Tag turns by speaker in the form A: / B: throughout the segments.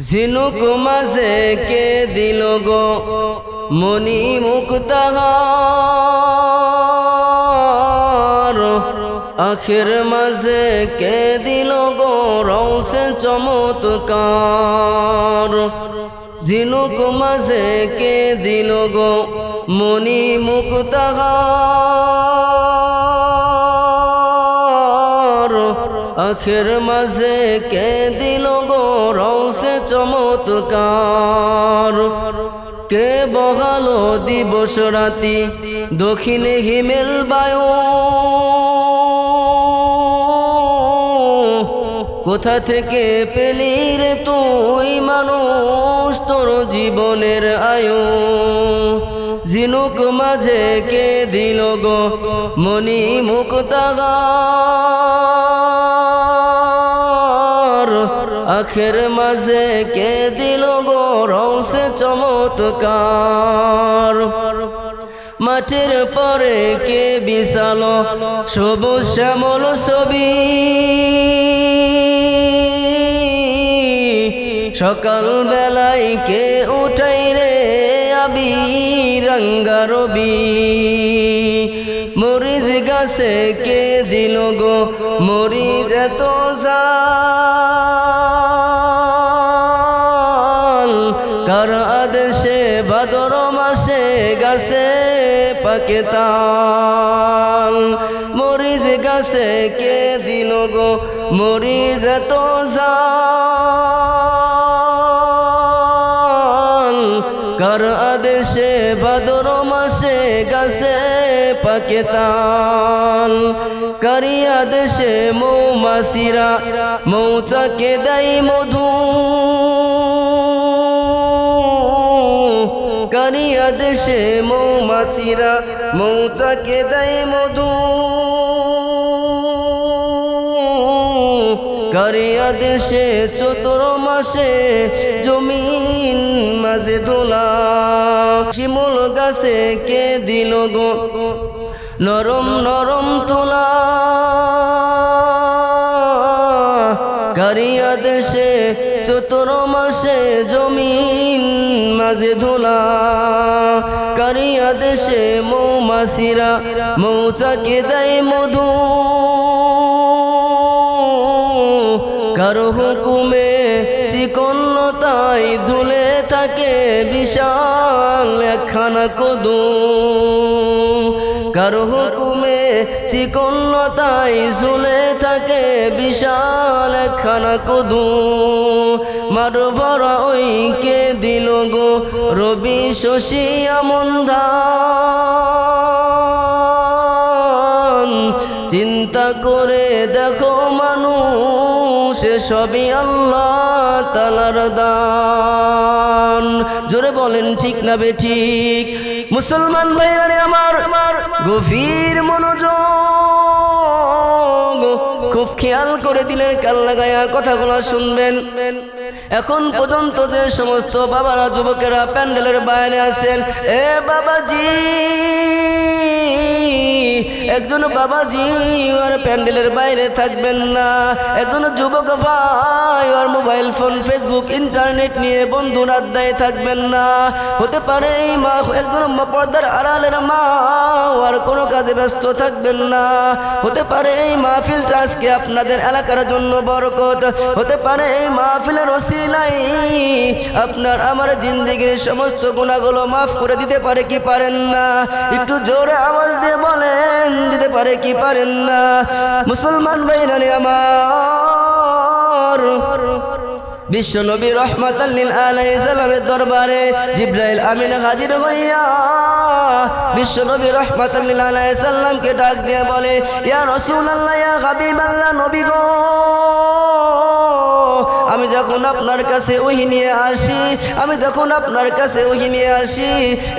A: ঝিনুক মাঝে কে দিল গো মনি মুক্তাহার? আখের মাঝে কে দিল গো রৌসে চমৎকার? ঝিনুক মাঝে কে দিল গো মনি মুক্তাহার? আখের মাঝে কে দিল গো চমৎকার। কে বহালো দিবস রাতি দক্ষিণে হিমেল বায়ু? কোথা থেকে পেলি রে তুই মানুষ? তোর জীবনের আয়ু। জিনুক মাঝে কে দিল গো মনি মুক্তাগার আখের মাঝে কে দিল গো রৌসে চমৎকার? মাঠের পরে কে বিশাল সবুজ শ্যামল ছবি? সকাল বেলায় কে উঠাই রে আবি রঙ্গা রবি? মরিজ গাছে কে দিল গো মরিজ তো গাছে পাকে তাল মরিজ গাছে কে দিল গো মরিজ তো কার আদেশে ভাদর মাসে গাছে পাকে তাল কারি আদেশে মৌমাসিরা মৌচাকে দেয় মধু? কারিয়া দেশে মৌমাছিরা মৌচাকে দেয় মধু। কারিয়া দেশে চতুর মাসে জমিন মাঝে দোলা। শিমুল গাছে কে দিল গো নরম নরম তোলা। কারিয়া দেশে চতুর মাসে জমিন মাঝে ধুলা কারিয়া দেশে মৌমাসিরা মৌচাকে দেয় মধু। কারও হুকুমে চিকন্নতাই ধুলে থাকে বিশাল একখানা কদু। কারও হুকুমে চিকন্নতাই ঝুলে থাকে বিশাল একখানা কদু। মার ভরা ওই কে দিল গো রবি শশী আমন্ধান চিন্তা করে দেখো মানুষ সবই আল্লাহ তালার দান। জোরে বলেন, ঠিক না বে ঠিক? মুসলমান ভাইরারে আমার আমার গভীর মনোযোগ, খুব খেয়াল করে দিলেন কাল লাগায়া কথাগুলো শুনবেন। এখন পর্যন্ত যে সমস্ত বাবারা যুবকেরা প্যান্ডেলের বাইরে আছেন এ বাবাজি! একজন বাবাজি আর প্যান্ডেলের বাইরে থাকবেন না। একজন যুবক ভাই আর মোবাইল ফোন, ফেসবুক, ইন্টারনেট নিয়ে বন্ধুর আড্ডায় থাকবেন না। হতে পারে মা একজন পর্দার আড়ালের মা আর কোনো কাজে ব্যস্ত থাকবেন না। হতে পারে এই মাহফিলটা আজকে আপনাদের এলাকার জন্য বরকত। হতে পারে এই মাহফিলের ওসিলাই আপনার আমার জিন্দিগির সমস্ত গুণাগুলো মাফ করে দিতে পারে কি পারেন না? একটু জোরে আওয়াজ দিয়ে বলেন দিতে পারে কি পারেন না? মুসলমান ভাইরানি আমার। বিশ্ব নবী রহমত আলাইসালামের দরবারে জিব্রাইল আমিন হাজির হইয়া বিশ্ব নবী রহমত আলাইসাল্লামকে ডাক দিয়ে বলে, ইয়া রাসূলুল্লাহ, ইয়া হাবিবাল্লাহ, নবী গো! আমি যখন আপনার কাছে ওহি নিয়ে আসি, আমি যখন আপনার কাছে ওহি নিয়ে আসি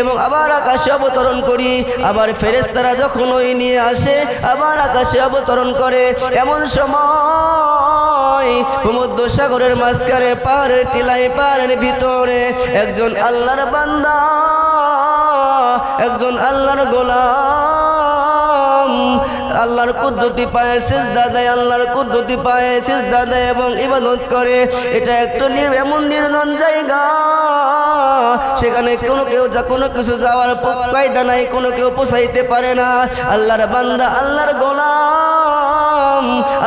A: এবং আবার আকাশে অবতরণ করি, আবার ফেরেস্তারা যখন ওই নিয়ে আসে, আবার আকাশে অবতরণ করে, এমন সময় ভূমধ্য সাগরের মাঝখানে পাহাড়ের টিলাই পাহাড়ের ভিতরে একজন আল্লাহর বান্দা, একজন আল্লাহর গোলাম আল্লাহর কুদরতি পায়ে শেষ দেয়, আল্লাহর কুদরতি পায়ে শেষ দেয় এবং ইবাদত করে। এটা একটা এমন নির্জন জায়গা। সেখানে কোনো কেউ যা কোনো কিছু যাওয়ার পায়দা নাই, কোনো কেউ পোষাইতে পারে না। আল্লাহর বান্দা, আল্লাহর গোলাম।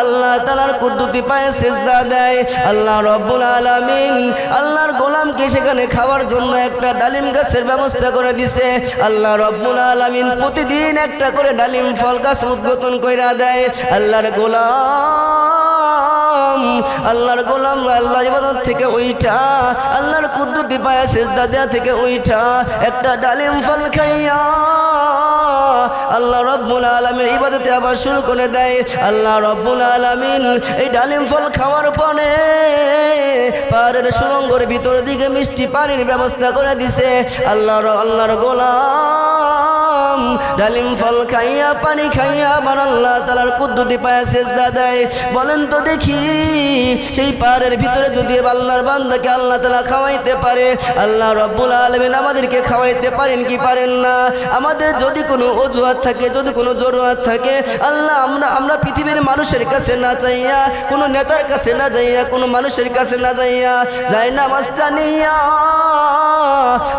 A: আল্লাহ তালার কুদ্দুতি পায়ে সেজদা দেয়। আল্লাহ রব্বুল আলামিন আল্লাহর গোলামকে সেখানে খাওয়ার জন্য একটা ডালিম গাছের ব্যবস্থা করে দিছে। আল্লাহ রব্বুল আলামিন প্রতিদিন একটা করে ডালিম ফল গাছ উদ্বোধন করে দেয়। আল্লাহর গোলাম আল্লাহর গোলাম, আল্লাহর ইবাদত থেকে ওইটা আল্লাহর কুদ্দুতি পায়ে সেজদা দেয়া থেকে ওইটা একটা ডালিম ফল খাইয়া আল্লাহ রব্বুল আলমীর ইবাদতে আবার শুরু করে দেয়। আল্লাহ রব্বুল আলমিন এই ডালিম ফল খাওয়ার পরে পাহাড়ের সুরঙ্গের ভিতর দিকে মিষ্টি পানির ব্যবস্থা করে দিছে। আল্লাহর আল্লাহর গোলাম ডালিম ফল খাইয়া, পানি খাইয়া আবার আল্লাহ তালার কুদ্দুতি পায়ে সেজদা দেয়। বলেন তো দেখি, সেই পাহাড়ের ভিতরে যদি আল্লাহর বান্দাকে আল্লাহ তালা খাওয়াইতে পারে, আল্লাহ রব্বুল আলমিন আমাদেরকে খাওয়াইতে পারেন কি পারেন না? আমাদের যদি কোনো অজুহাত থাকে, যদি কোনো জরুয়াত থাকে, আল্লাহ আমরা আমরা পৃথিবীর মানুষের কাছে না চাইয়া, কোনো নেতার কাছে না যাইয়া, কোনো মানুষের কাছে না যাইয়া, যাই নামাজটা নিয়া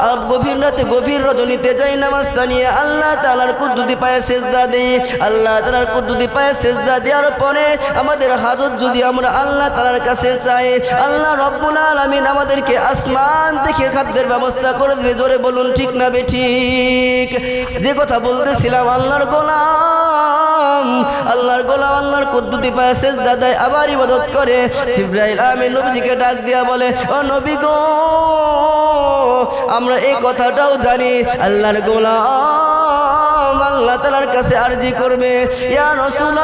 A: আর গভীর রাতে গভীর রজনীতে যাই নামাজটা নিয়ে আল্লাহ তালার কুদ্দুতি পায়ে সেজদা দিই। আল্লাহ তালার কুদ্দুতি পায়ে সেজদা দেওয়ার পরে আমাদের হাজত যদি আমরা আল্লাহ তালার কাছে চাই, আল্লাহ রব্বুল আলমিন আমাদেরকে আসমান থেকে খাদ্যের ব্যবস্থা করে দিলে জোরে বলুন, ঠিক না বে ঠিক? যে কথা বলতেছিলাম, আল্লাহর গোলাম আল্লাহর গোলাম আল্লাহর কুদ্দুতি পায়ে সেজদা দেয়, আবার ইবাদত করে। সিব্রাইল আমিন নবীজিকে ডাক দিয়া বলে, ও নবী গো, আমরা এই কথাটাও জানি, আল্লাহর গোলাম আল্লাহ তালার কাছে আরজি করবে। রসুল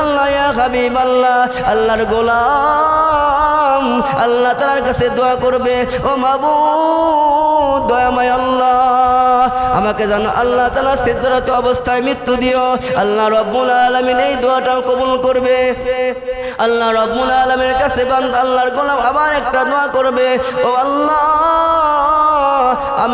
A: হাবিব আল্লাহ আল্লাহর গোলাম আল্লাহ তালার কাছে দোয়া করবে। ও মাবু দয়াময় আল্লাহ, আমাকে জানো আল্লাহ তালা সিদ্ধরত অবস্থায় মৃত্যু দিও। আল্লাহ রব্বুল আলমিন এই দোয়াটাও কবুল করবে। আল্লাহ রব্বুল আলমের কাছে বান্দা, আল্লাহর গোলাম আবার একটা দোয়া করবে। ও আল্লাহ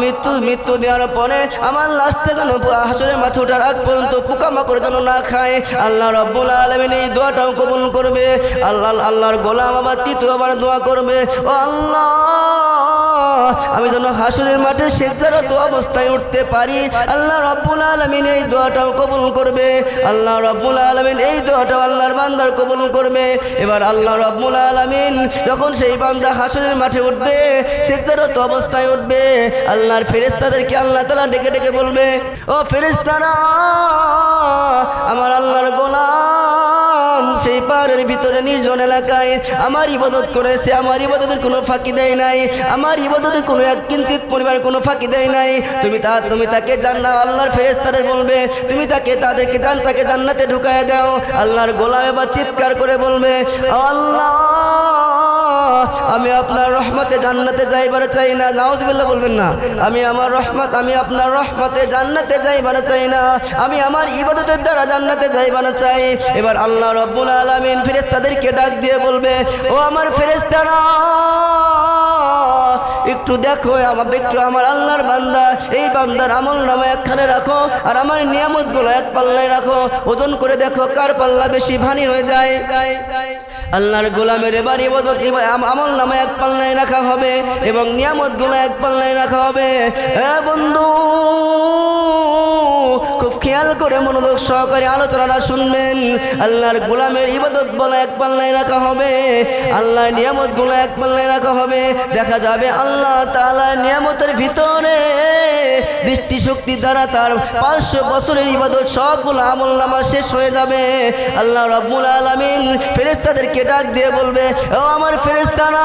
A: মৃত্যু মৃত্যু দেওয়ার পরে আমার লাস্টে যেন হাসরের মাথা ওঠার আগ পর্যন্ত পোকামাকড় যেন না খায়। আল্লাহ রব্বুল আলমিন এই দোয়াটাও কবুল করবে। আল্লাহ, আল্লাহর গোলাম আবার তৃতীয়বার দোয়া করবে। ও আল্লাহ আমি যেন হাসুরের মাঠে শেখদারত অবস্থায় উঠতে পারি। আল্লাহ রব্বুল আলমিন এই দোয়াটাও কবুল করবে। আল্লাহ রব্বুল আলমিন এই দোয়াটাও আল্লাহর বান্দার কবুল করবে। এবার আল্লাহ রব্বুল আলমিন যখন সেই বান্দা হাসুরের মাঠে উঠবে শেখদারত অবস্থায় উঠবে, আল্লাহর ফেরেস্তাদেরকে আল্লাহ তালা ডেকে ডেকে বলবে, ও ফেরেস্তারা আমার আল্লাহর গোলাম সেই পাহাড়ের ভিতরে নির্জন এলাকায় আমার ইবাদত করেছে, আমার ইবাদতের কোনো ফাঁকি দেয় নাই, আমার ইবাদতের কোনো এক কিঞ্চিত পরিবার কোনো ফাঁকি দেয় নাই। তুমি তা, তুমি তাকে জান্না আল্লাহর ফেরেস্তাদের বলবে, তুমি তাকে তাদেরকে জান, তাকে জান্নাতে ঢুকায় দাও, আল্লাহর গোলাম এবার চিৎকার করে বলবে, আল্লাহ, আমি আপনার রহমতে জান্নাতে যাইবার চাই না, নাউজবিল্লাহ বলবেন না, আমি আমার রহমত, আমি আপনার রহমতে জান্নাতে যাইবার চাই না, আমি আমার ইবাদতের দ্বারা জান্নাতে যাইবার চাই। এবার আল্লাহ রব্বুল আলমিন ফেরেস্তাদেরকে ডাক দিয়ে বলবে, ও আমার ফেরেস্তারা একটু দেখো, আমার, একটু আমার আল্লাহর বান্দা, এই বান্দার আমল নামা একখানে রাখো, আর আমার নিয়ামতগুলো এক পাল্লায় রাখো, ওজন করে দেখো কার পাল্লা বেশি ভারী হয়ে যায়। আল্লাহর গোলামের এবার ইবাদত আম- আমল নামা এক পাল্লায় রাখা হবে, এবং নিয়ামতগুলো এক পাল্লায় রাখা হবে। হ্যাঁ বন্ধু খেয়াল করে মনোযোগ সহকারে আলোচনাটা শুনবেন। আল্লাহর গোলামের ইবাদত বলা এক পাল্লায় রাখা হবে। আল্লাহর নিয়ামতগুলো এক পাল্লায় রাখা হবে। দেখা যাবে আল্লাহ তাআলা নিয়ামতের ভিতরে দৃষ্টিশক্তি দ্বারা তার পাঁচশো বছরের ইবাদত সবগুলো আমল নামা শেষ হয়ে যাবে। আল্লাহ রব্বুল আলমিন ফেরেস্তাদেরকে ডাক দিয়ে বলবে, ও আমার ফেরেস্তানা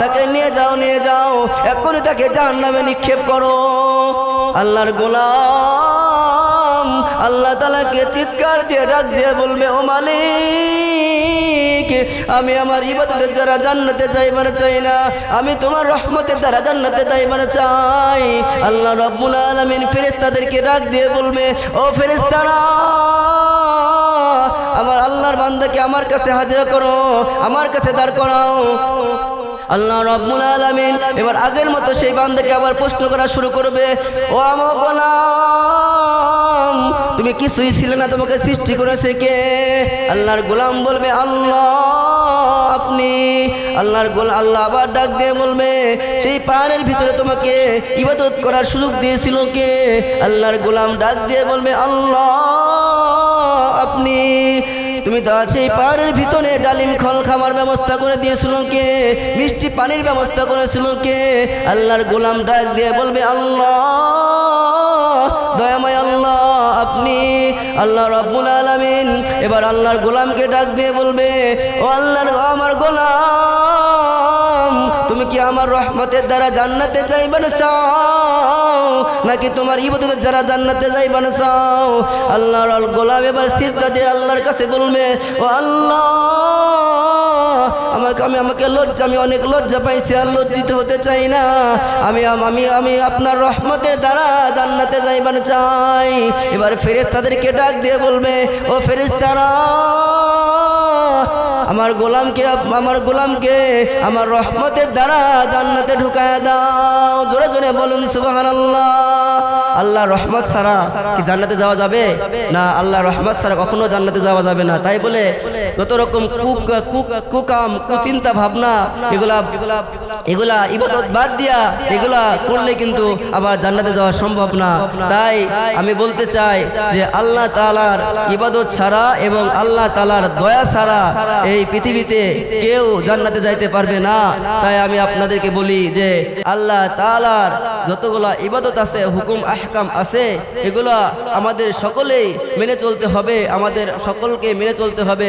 A: তাকে নিয়ে যাও নিয়ে যাও। এখনই তাকে জাহান নামে নিক্ষেপ করো। আল্লাহর গোলাম। আল্লাহ তালাকে চিৎকার দিয়ে ডাক দিয়ে বলবে, ও মালিক, আমি আমার ইবাদতের দ্বারা জান্নাতে যাইবার চাই না। আমি তোমার রহমতের দ্বারা জান্নাতে যাইবার চাই। আল্লাহ রব্বুল আলমিন ফেরেস্তাদেরকে ডাক দিয়ে বলবে, ও ফেরেস্তারা আমার আল্লাহর বান্দাকে আমার কাছে হাজিরা করো, আমার কাছে দাঁড় করাও। আল্লাহ রব্বুল আলামিন এবার আগের মতো সেই বান্দাকে আবার প্রশ্ন করা শুরু করবে। ও আমার গোলাম, তুমি কিছুই ছিলে না তোমাকে সৃষ্টি করেছে কে? আল্লাহর গোলাম বলবে, আল্লাহ আপনি। আল্লাহর গোল আল্লাহ আবার ডাক দিয়ে বলবে, সেই পাহাড়ের ভিতরে তোমাকে ইবাদত করার সুযোগ দিয়েছিল কে? আল্লাহর গোলাম ডাক দিয়ে বলবে, আল্লাহ আপনি। তুমি তো আছে পাহাড়ের ভিতরে, ডালিম খল খামার ব্যবস্থা করে দিয়েছিল কে মিষ্টি পানির ব্যবস্থা করেছিল কে আল্লাহর গোলাম ডাক দিয়ে বলবে, আল্লাহ, দয়াময় আল্লাহ, আপনি আল্লাহ রব্বুল আলামিন। এবার আল্লাহর গোলামকে ডাক দিয়ে বলবে, ও আল্লাহর আমার গোলাম। তুমি কি আমার রহমতের দ্বারা জান্নাতে যাইবেন চাও? নাকি তোমার ইবাদতের দ্বারা জান্নাতে যাইবেন চাও? আল্লাহর আল গোলাম এবার সিদ্ধা দিয়ে আল্লাহর কাছে বলবে, ও আল্লাহ, আমাকে আমি আমাকে লজ্জা আমি অনেক লজ্জা পাইছি আর লজ্জিত হতে চাই না। আমি আম- আমি আপনার রহমতের দ্বারা জান্নাতে যাইবার চাই। এবার ফেরেশতাদেরকে ডাক দিয়ে বলবে, ও ফেরেশতারা আমার গোলামকে আমার গোলামকে আমার রহমতের দ্বারা জান্নাতে ঢুকায় দাও। জোরে জোরে বলুন, সুবহানাল্লাহ। আল্লাহ রহমত ছাড়া কি জান্নাতে যাওয়া যাবে? না, আল্লাহ রহমত ছাড়া কখনো জান্নাতে যাওয়া যাবে না। তাই বলে যত রকম কুক কুক কুকাম, কুচিন্তা ভাবনা, এগুলা এগুলা ইবাদত বাদ দিয়া এগুলা করলে কিন্তু আবার জান্নাতে যাওয়া সম্ভব না। তাই আমি বলতে চাই যে আল্লাহ তালার ইবাদত ছাড়া এবং আল্লাহ তালার দয়া ছাড়া এই পৃথিবীতে কেউ জান্নাতে যাইতে পারবে না। তাই আমি আপনাদেরকে বলি যে আল্লাহ তালার যতগুলা ইবাদত আছে, হুকুম, আহকাম আছে, এগুলা আমাদের সকলেই মেনে চলতে হবে, আমাদের সকলকে মেনে চলতে হবে।